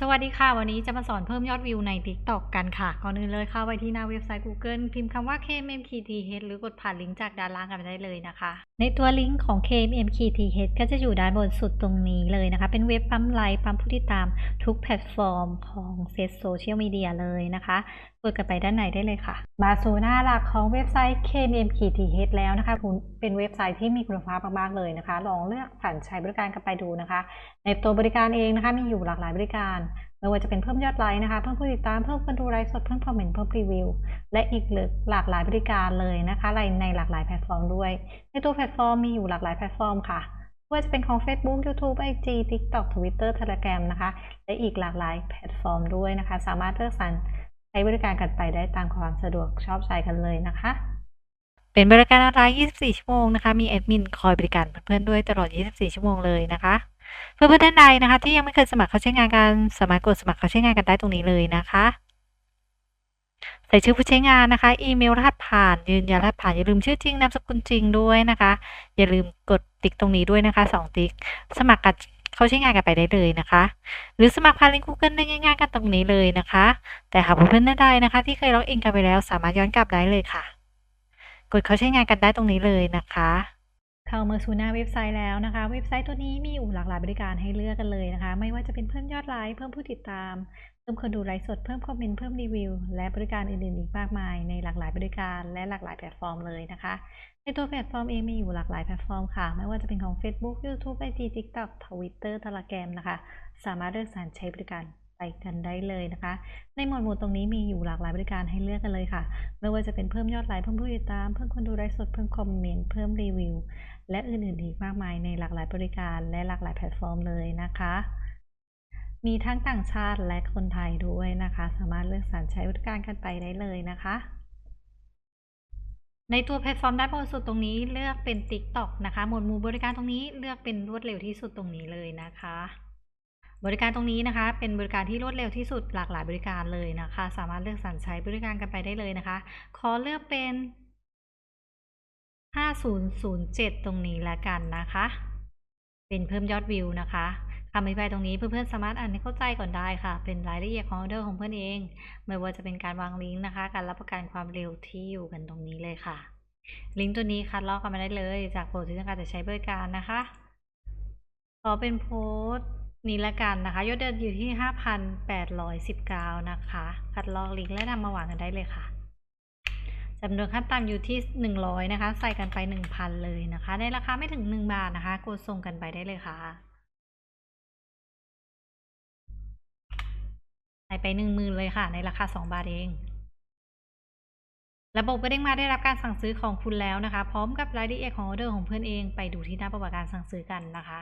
สวัสดีค่ะ วันนี้จะมาสอนเพิ่มยอดวิวใน TikTok กันค่ะ ก่อนอื่นเลยเข้าไปที่หน้าเว็บไซต์ Google พิมพ์คำว่า KMMKTH หรือกดผ่านลิงก์จากด้านล่างกันไปได้เลยนะคะ ในตัวลิงก์ของ KMMKTH ก็จะอยู่ด้านบนสุดตรงนี้เลยนะคะ เป็นเว็บปั๊มไลค์ปั๊มผู้ติดตามทุกแพลตฟอร์มของเฟซโซเชียลมีเดียเลยนะคะ กดกันไปด้านในได้เลยค่ะ มาสู่หน้าหลักของเว็บไซต์ KMMKTH แล้วนะคะเป็นเว็บไซต์ที่มีคุณภาพมากๆเลยนะคะ ลองเลือกสรรใช้บริการกันไปดูนะคะ ในตัวบริการเองนะคะ มีอยู่หลากหลายบริการไม่ว่าจะเป็นเพิ่มยอดไลค์นะคะ เพิ่มผู้ติดตาม เพิ่มคนดูไลฟ์สด เพิ่มคอมเมนต์ เพิ่มรีวิว และอีกหลากหลายบริการเลยนะคะในในหลากหลายแพลตฟอร์มด้วย ในตัวแพลตฟอร์มมีอยู่หลากหลายแพลตฟอร์มค่ะไม่ว่าจะเป็นของ Facebook YouTube IG TikTok Twitter Telegram นะคะ และอีกหลากหลายแพลตฟอร์มด้วยนะคะ สามารถเลือกสรร ใช้บริการกันไปได้ตามความสะดวกชอบใจกันเลยนะคะ เป็นบริการออนไลน์ 24 ชั่วโมงนะคะ มีแอดมินคอยบริการเพื่อนๆด้วยตลอด 24 ชั่วโมงเลยนะคะ เพื่อนๆท่านใดนะคะ ที่ยังไม่เคยสมัครเข้าใช้งานกันสามารถกดสมัครเข้าใช้งานกันได้ตรงนี้เลยนะคะ ใส่ชื่อผู้ใช้งานนะคะ อีเมลรหัสผ่านยืนยันรหัสผ่านอย่าลืมชื่อจริงนามสกุลจริงด้วยนะคะ อย่าลืมกดติ๊กตรงนี้ด้วยนะคะสองติ๊ก สมัครกัน เขาใช้งานกันไปได้เลยนะคะ หรือสมัครผ่านลิงก์ Google ได้ง่ายๆกันตรงนี้เลยนะคะ แต่หากเพื่อนๆได้นะคะ ที่เคยล็อกอินกันไปแล้วสามารถย้อนกลับได้เลยค่ะ กดเขาใช้งานกันได้ตรงนี้เลยนะคะ เข้ามาสู่หน้าเว็บไซต์แล้วนะคะ เว็บไซต์ตัวนี้มีอยู่หลากหลายบริการให้เลือกกันเลยนะคะ ไม่ว่าจะเป็นเพิ่มยอดไลค์เพิ่มผู้ติดตาม เพิ่มคนดูไลฟ์สดเพิ่มคอมเมนต์เพิ่มรีวิว และบริการอื่นๆอีกมากมาย ในหลากหลายบริการและหลากหลายแพลตฟอร์มเลยนะคะ ในตัวแพลตฟอร์มเองมีอยู่หลากหลายแพลตฟอร์มค่ะ ไม่ว่าจะเป็นของ Facebook YouTube IG TikTok Twitter Telegram นะคะ สามารถเลือกสรรใช้บริการ ไปกันได้เลยนะคะ ในหมวดหมู่ตรงนี้มีอยู่หลากหลายบริการให้เลือกกันเลยค่ะ ไม่ว่าจะเป็นเพิ่มยอดไลค์เพิ่มผู้ติดตาม เพิ่มคนดูไลฟ์สดเพิ่มคอมเมนต์เพิ่มรีวิว และอื่นๆอีกมากมายในหลากหลายบริการและหลากหลายแพลตฟอร์มเลยนะคะ มีทั้งต่างชาติและคนไทยด้วยนะคะ สามารถเลือกสรรใช้บริการกันไปได้เลยนะคะในตัวแพลตฟอร์มด้านบนสุดตรงนี้เลือกเป็น TikTok นะคะ หมวดหมู่บริการตรงนี้เลือกเป็นรวดเร็วที่สุดตรงนี้เลยนะคะ บริการตรงนี้นะคะ เป็นบริการที่รวดเร็วที่สุดหลากหลายบริการเลยนะคะ สามารถเลือกสรรใช้บริการกันไปได้เลยนะคะ ขอเลือกเป็น 5007 ตรงนี้แล้วกันนะคะ เป็นเพิ่มยอดวิวนะคะคำอธิบายตรงนี้เพื่อนๆสามารถอ่านให้เข้าใจก่อนได้ค่ะ เป็นรายละเอียดของออเดอร์ของเพื่อนเอง ไม่ว่าจะเป็นการวางลิงก์นะคะ การรับประกันความเร็วที่อยู่กันตรงนี้เลยค่ะ ลิงก์ตัวนี้คัดลอกกันมาได้เลย จากโปรที่ต้องการจะใช้บริการนะคะ ขอเป็นโพสต์ นี้ละกันนะคะยอดเดินอยู่ที่ 5,819 นะคะ คัดลอกลิงก์และนำมาวางกันได้เลยค่ะจำนวนขั้นต่ำอยู่ที่ 100 นะคะ ใส่กันไป 1,000 เลยนะคะ ในราคาไม่ถึง 1 บาทนะคะ กดส่งกันไปได้เลยค่ะ ใส่ไป 10,000 เลยค่ะ ในราคา 2 บาทเอง ระบบก็เด้งมาได้รับการสั่งซื้อของคุณแล้วนะคะ พร้อมกับรายละเอียดของออเดอร์ของเพื่อนเอง ไปดูที่หน้าประวัติการสั่งซื้อกันนะคะ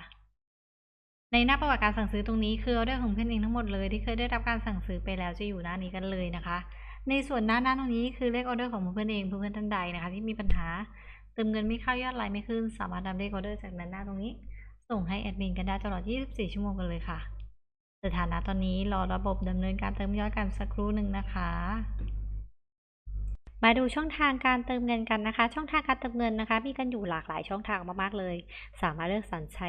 ในหน้าประวัติการสั่งซื้อตรงนี้คือออเดอร์ของเพื่อนเองทั้งหมดเลยที่เคยได้รับการสั่งซื้อไปแล้วจะอยู่หน้านี้กันเลยนะคะ ในส่วนหน้าหน้าตรงนี้คือเลขออเดอร์ของเพื่อนเองเพื่อนท่านใดนะคะ ที่มีปัญหาเติมเงินไม่เข้ายอดไลน์ไม่ขึ้น สามารถนำเลขออเดอร์จากนั้นหน้าตรงนี้ ส่งให้แอดมินกันได้ตลอด 24 ชั่วโมงกันเลยค่ะ สถานะตอนนี้รอระบบดำเนินการเติมยอดกันสักครู่หนึ่งนะคะมาดูช่องทางการเติมเงินกันนะคะ ช่องทางการเติมเงินนะคะ มีกันอยู่หลากหลายช่องทางมากๆเลย สามารถเลือกสรรใช้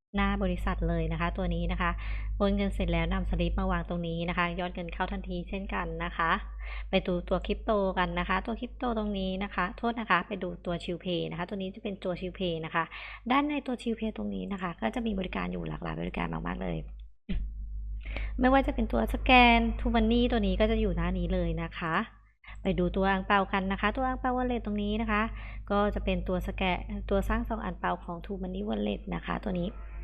หน้าบริษัทเลยนะคะ ตัวนี้นะคะโอนเงินเสร็จแล้วนำสลิปมาวางตรงนี้นะคะ ยอดเงินเข้าทันทีเช่นกันนะคะ ไปดูตัวคริปโตกันนะคะ ตัวคริปโตตรงนี้นะคะ โทษนะคะ ไปดูตัวชิวเพย์นะคะ ตัวนี้จะเป็นตัวชิวเพย์นะคะ ด้านในตัวชิวเพย์ตรงนี้นะคะ ก็จะมีบริการอยู่หลากหลายบริการมากๆเลยไม่ว่าจะเป็นตัวสแกนทูมันนี่ตัวนี้ก็จะอยู่หน้านี้เลยนะคะ ไปดูตัวอังเปากันนะคะ ตัวอังเปาวอลเล็ตตรงนี้นะคะ ก็จะเป็นตัวสแกนตัวสร้างซองอังเปาของทูมันนี่วอลเล็ตนะคะ ตัวนี้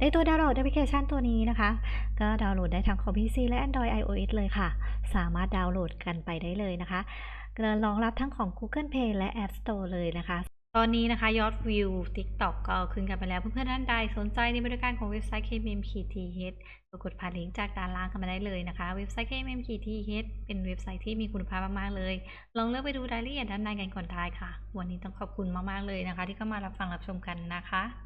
ในตัวดาวน์โหลดแอปพลิเคชันตัวนี้นะคะ ก็ดาวน์โหลดได้ทั้งคอมพิวเตอร์และ Android iOS เลยค่ะ สามารถดาวน์โหลดกันไปได้เลยนะคะรองรับทั้งของ Google Play และ App Store เลยนะคะตอนนี้นะคะยอดวิว TikTok ก็ขึ้นกันไปแล้ว เพื่อนๆท่านใดสนใจในบริการของเว็บไซต์ KMMKTH ก็กดผ่านลิงก์จากด้านล่างกันมาได้เลยนะคะ เว็บไซต์ KMMKTH เป็นเว็บไซต์ที่มีคุณภาพมากๆเลย ลองเลือกไปดูรายละเอียดด้านในกันก่อนท้ายค่ะ วันนี้ต้องขอบคุณมากๆเลยนะคะ ที่เข้ามารับฟังรับชมกันนะคะ